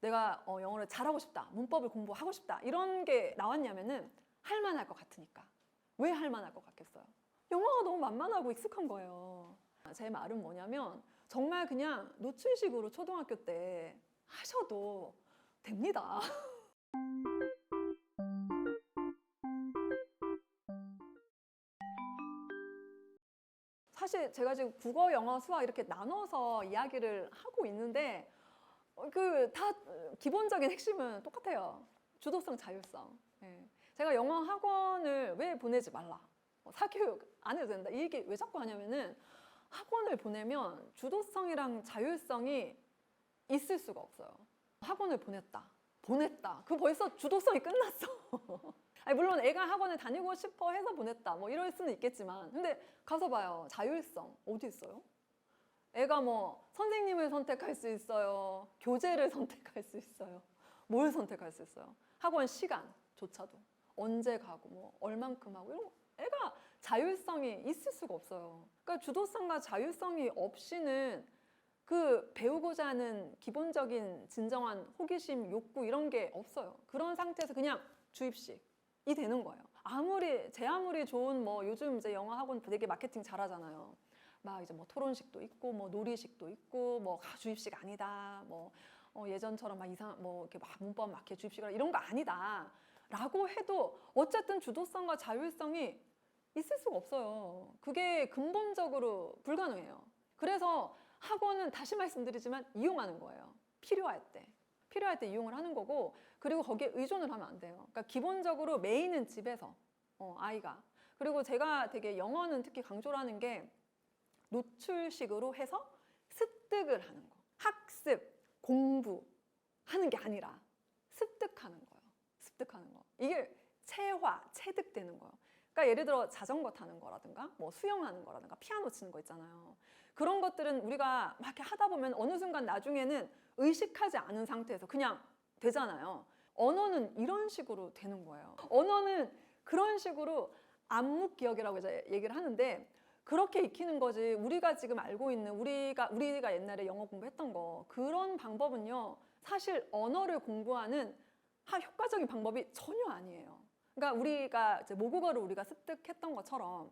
내가 어, 영어를 잘하고 싶다, 문법을 공부하고 싶다 이런 게 나왔냐면은 할만할 것 같으니까 왜 할만할 것 같겠어요? 영어가 너무 만만하고 익숙한 거예요. 제 말은 뭐냐면 정말 그냥 노출식으로 초등학교 때 하셔도 됩니다. 사실 제가 지금 국어, 영어, 수학 이렇게 나눠서 이야기를 하고 있는데 그 다 기본적인 핵심은 똑같아요. 주도성, 자율성. 예. 제가 영어 학원을 왜 보내지 말라. 어, 사교육 안 해도 된다. 이 얘기 왜 자꾸 하냐면은 학원을 보내면 주도성이랑 자율성이 있을 수가 없어요. 학원을 보냈다. 보냈다. 그 벌써 주도성이 끝났어. 아니, 물론 애가 학원을 다니고 싶어 해서 보냈다. 뭐 이럴 수는 있겠지만. 근데 가서 봐요. 자율성. 어디 있어요? 애가 뭐 선생님을 선택할 수 있어요. 교재를 선택할 수 있어요. 뭘 선택할 수 있어요? 학원 시간조차도. 언제 가고 뭐 얼만큼 하고 이런 거 애가 자율성이 있을 수가 없어요. 그러니까 주도성과 자율성이 없이는 그 배우고자 하는 기본적인 진정한 호기심, 욕구 이런 게 없어요. 그런 상태에서 그냥 주입식 이 되는 거예요. 아무리 제 아무리 좋은 뭐 요즘 이제 영어 학원 되게 마케팅 잘하잖아요. 막 이제 뭐 토론식도 있고 뭐 놀이식도 있고 뭐 아, 주입식 아니다. 뭐 어, 예전처럼 막 이상 뭐 이렇게 막 문법 막해 주입식이라 이런 거 아니다. 라고 해도 어쨌든 주도성과 자율성이 있을 수가 없어요. 그게 근본적으로 불가능해요. 그래서 학원은 다시 말씀드리지만 이용하는 거예요. 필요할 때. 필요할 때 이용을 하는 거고 그리고 거기에 의존을 하면 안 돼요. 그러니까 기본적으로 메인은 집에서 어, 아이가 그리고 제가 되게 영어는 특히 강조를 하는 게 노출식으로 해서 습득을 하는 거. 학습, 공부 하는 게 아니라 습득하는 거예요. 습득하는 거. 이게 체화, 체득되는 거예요. 그러니까 예를 들어 자전거 타는 거라든가 뭐 수영하는 거라든가 피아노 치는 거 있잖아요. 그런 것들은 우리가 막 이렇게 하다 보면 어느 순간 나중에는 의식하지 않은 상태에서 그냥 되잖아요. 언어는 이런 식으로 되는 거예요. 언어는 그런 식으로 암묵 기억이라고 얘기를 하는데 그렇게 익히는 거지 우리가 지금 알고 있는 우리가 우리가 옛날에 영어 공부했던 거 그런 방법은요 사실 언어를 공부하는 하 효과적인 방법이 전혀 아니에요. 그러니까 우리가 이제 모국어를 우리가 습득했던 것처럼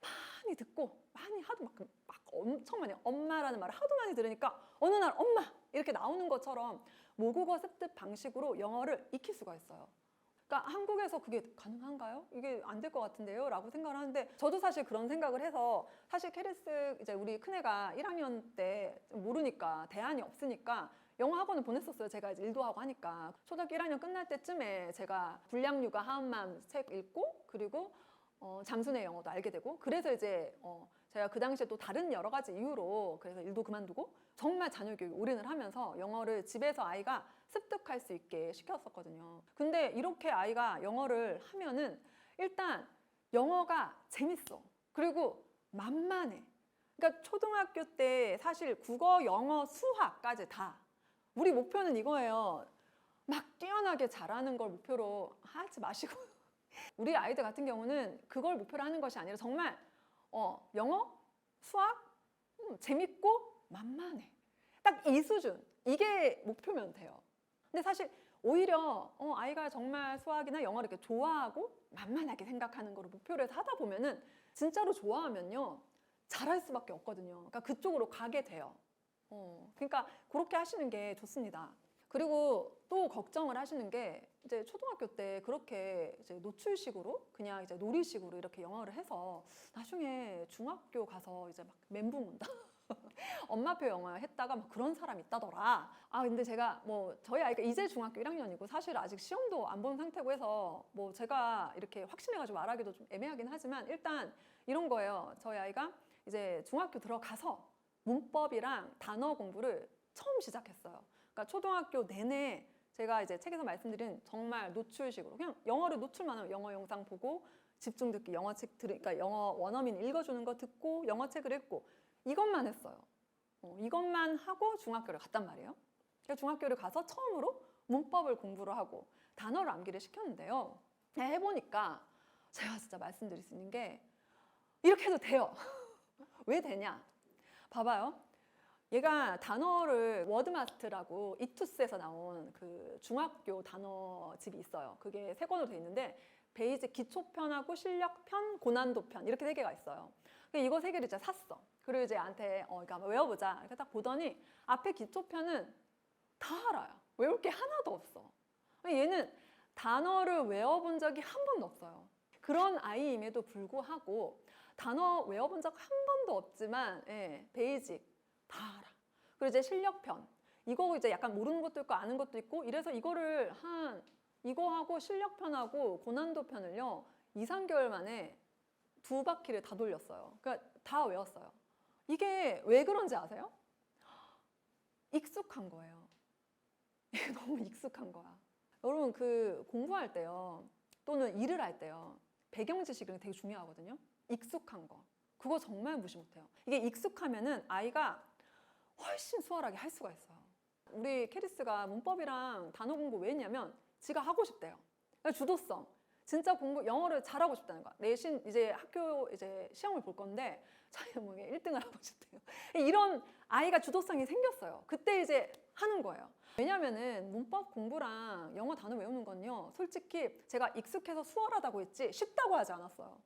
많이 듣고 많이 하도 막, 막 엄청 많이 엄마라는 말을 하도 많이 들으니까 어느 날 엄마 이렇게 나오는 것처럼 모국어 습득 방식으로 영어를 익힐 수가 있어요. 그러니까 한국에서 그게 가능한가요? 이게 안 될 것 같은데요? 라고 생각을 하는데 저도 사실 그런 생각을 해서 사실 케리스 이제 우리 큰애가 1학년 때 모르니까 대안이 없으니까 영어 학원을 보냈었어요. 제가 이제 일도 하고 하니까 초등학교 1학년 끝날 때쯤에 제가 불량육아 하음맘 책 읽고 그리고 어, 잠수의 영어도 알게 되고 그래서 이제 어, 제가 그 당시에 또 다른 여러 가지 이유로 그래서 일도 그만두고 정말 자녀 교육 올인을 하면서 영어를 집에서 아이가 습득할 수 있게 시켰었거든요. 근데 이렇게 아이가 영어를 하면은 일단 영어가 재밌어. 그리고 만만해. 그러니까 초등학교 때 사실 국어, 영어, 수학까지 다 우리 목표는 이거예요. 막 뛰어나게 잘하는 걸 목표로 하지 마시고 우리 아이들 같은 경우는 그걸 목표로 하는 것이 아니라 정말 어, 영어, 수학 음, 재밌고 만만해. 딱 이 수준 이게 목표면 돼요. 근데 사실 오히려 어, 아이가 정말 수학이나 영어를 이렇게 좋아하고 만만하게 생각하는 거를 목표로 해서 하다 보면은 진짜로 좋아하면요 잘할 수밖에 없거든요. 그러니까 그쪽으로 가게 돼요. 어, 그러니까 그렇게 하시는 게 좋습니다. 그리고 또 걱정을 하시는 게 이제 초등학교 때 그렇게 이제 노출식으로 그냥 이제 놀이식으로 이렇게 영어를 해서 나중에 중학교 가서 이제 막 멘붕 온다. 엄마표 영어 했다가 막 그런 사람 있다더라. 아 근데 제가 뭐 저희 아이가 이제 중학교 1학년이고 사실 아직 시험도 안 본 상태고 해서 뭐 제가 이렇게 확신해가지고 말하기도 좀 애매하긴 하지만 일단 이런 거예요. 저희 아이가 이제 중학교 들어가서 문법이랑 단어 공부를 처음 시작했어요. 그러니까 초등학교 내내 제가 이제 책에서 말씀드린 정말 노출식으로 그냥 영어를 노출만 하면 영어 영상 보고 집중 듣기 영어 책 들으니까 영어 원어민 읽어주는 거 듣고 영어 책을 읽고 이것만 했어요. 어, 이것만 하고 중학교를 갔단 말이에요. 그러니까 중학교를 가서 처음으로 문법을 공부를 하고 단어를 암기를 시켰는데요. 네, 해보니까 제가 진짜 말씀드릴 수 있는 게 이렇게 해도 돼요. 왜 되냐? 봐봐요. 얘가 단어를 워드마스트라고 이투스에서 나온 그 중학교 단어집이 있어요. 그게 세 권으로 돼 있는데 베이직 기초편하고 실력편, 고난도편 이렇게 세 개가 있어요. 근데 이거 세 개를 이제 샀어. 그리고 이제 나한테 어, 그러니까 외워보자. 이렇게 딱 보더니 앞에 기초편은 다 알아요. 외울 게 하나도 없어. 얘는 단어를 외워본 적이 한 번도 없어요. 그런 아이임에도 불구하고 단어 외워본 적 한 번도 없지만 예, 베이직 다 알아. 그리고 이제 실력편 이거 이제 약간 모르는 것도 있고 아는 것도 있고 이래서 이거를 한 이거하고 실력 편하고 고난도 편을요 2, 3개월 만에 두 바퀴를 다 돌렸어요. 그러니까 다 외웠어요. 이게 왜 그런지 아세요? 익숙한 거예요. 너무 익숙한 거야. 여러분 그 공부할 때요 또는 일을 할 때요 배경 지식이 되게 중요하거든요. 익숙한 거. 그거 정말 무시 못해요. 이게 익숙하면은 아이가 훨씬 수월하게 할 수가 있어요. 우리 캐리스가 문법이랑 단어 공부 왜 했냐면 지가 하고 싶대요. 그러니까 주도성. 진짜 공부 영어를 잘하고 싶다는 거야. 내신 이제 학교 이제 시험을 볼 건데 자기 뭐에 1등을 하고 싶대요. 이런 아이가 주도성이 생겼어요. 그때 이제 하는 거예요. 왜냐면은 문법 공부랑 영어 단어 외우는 건요. 솔직히 제가 익숙해서 수월하다고 했지 쉽다고 하지 않았어요.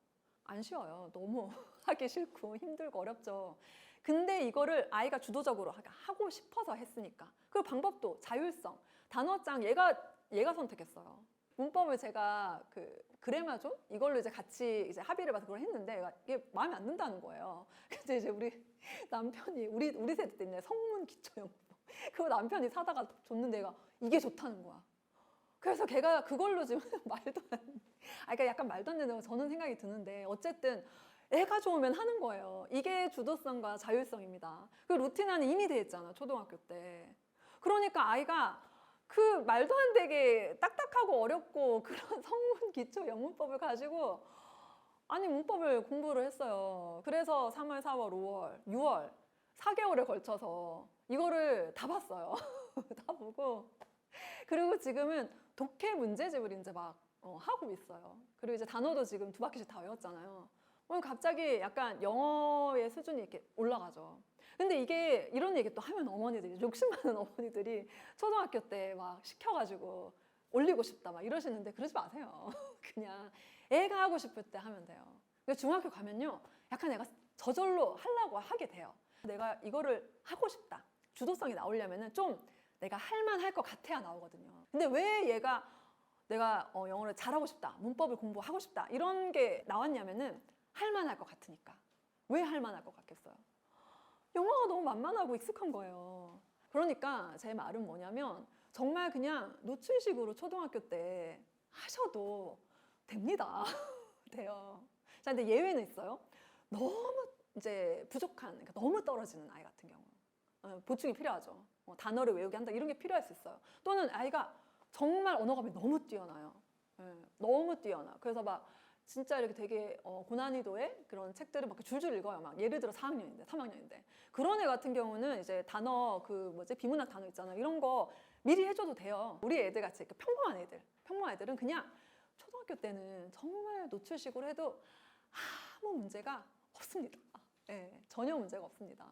안 쉬워요. 너무 하기 싫고 힘들고 어렵죠. 근데 이거를 아이가 주도적으로 하- 하고 싶어서 했으니까. 그리고 방법도 자율성. 단어장 얘가 얘가 선택했어요. 문법을 제가 그 그래마존 이걸로 이제 같이 이제 합의를 봐서 그걸 했는데 이게 마음에 안 든다는 거예요. 근데 이제 우리 남편이 우리 우리 세대 때 있네 성문 기초영법 그거 남편이 사다가 줬는데 얘가 이게 좋다는 거야. 그래서 걔가 그걸로 지금 말도 안, 아 그러니까 약간 말도 안 된다고 저는 생각이 드는데 어쨌든 애가 좋으면 하는 거예요. 이게 주도성과 자율성입니다. 그 루틴 안에 이미 돼 있잖아 초등학교 때. 그러니까 아이가 그 말도 안 되게 딱딱하고 어렵고 그런 성문 기초 영문법을 가지고 아니 문법을 공부를 했어요. 그래서 3월, 4월, 5월, 6월 4개월에 걸쳐서 이거를 다 봤어요. 다 보고 그리고 지금은 독해 문제집을 이제 막 어, 하고 있어요. 그리고 이제 단어도 지금 두 바퀴씩 다 외웠잖아요. 오늘 갑자기 약간 영어의 수준이 이렇게 올라가죠. 근데 이게 이런 얘기 또 하면 어머니들이 욕심 많은 어머니들이 초등학교 때 막 시켜가지고 올리고 싶다 막 이러시는데 그러지 마세요. 그냥 애가 하고 싶을 때 하면 돼요. 중학교 가면요, 약간 애가 저절로 하려고 하게 돼요. 내가 이거를 하고 싶다. 주도성이 나오려면은 좀 내가 할만할 것 같아야 나오거든요. 근데 왜 얘가 내가 어, 영어를 잘하고 싶다, 문법을 공부하고 싶다 이런 게 나왔냐면은 할만할 것 같으니까. 왜 할만할 것 같겠어요? 영어가 너무 만만하고 익숙한 거예요. 그러니까 제 말은 뭐냐면 정말 그냥 노출식으로 초등학교 때 하셔도 됩니다. 돼요. 자, 근데 예외는 있어요. 너무 이제 부족한, 그러니까 너무 떨어지는 아이 같은 경우. 어, 보충이 필요하죠. 어, 단어를 외우게 한다 이런 게 필요할 수 있어요. 또는 아이가 정말 언어감이 너무 뛰어나요. 예, 너무 뛰어나. 그래서 막 진짜 이렇게 되게 어, 고난이도의 그런 책들을 막 줄줄 읽어요. 막 예를 들어 4학년인데, 3학년인데 그런 애 같은 경우는 이제 단어 그 뭐지 비문학 단어 있잖아요. 이런 거 미리 해줘도 돼요. 우리 애들 같이 이렇게 평범한 애들, 평범한 애들은 그냥 초등학교 때는 정말 노출식으로 해도 아무 문제가 없습니다. 예, 전혀 문제가 없습니다.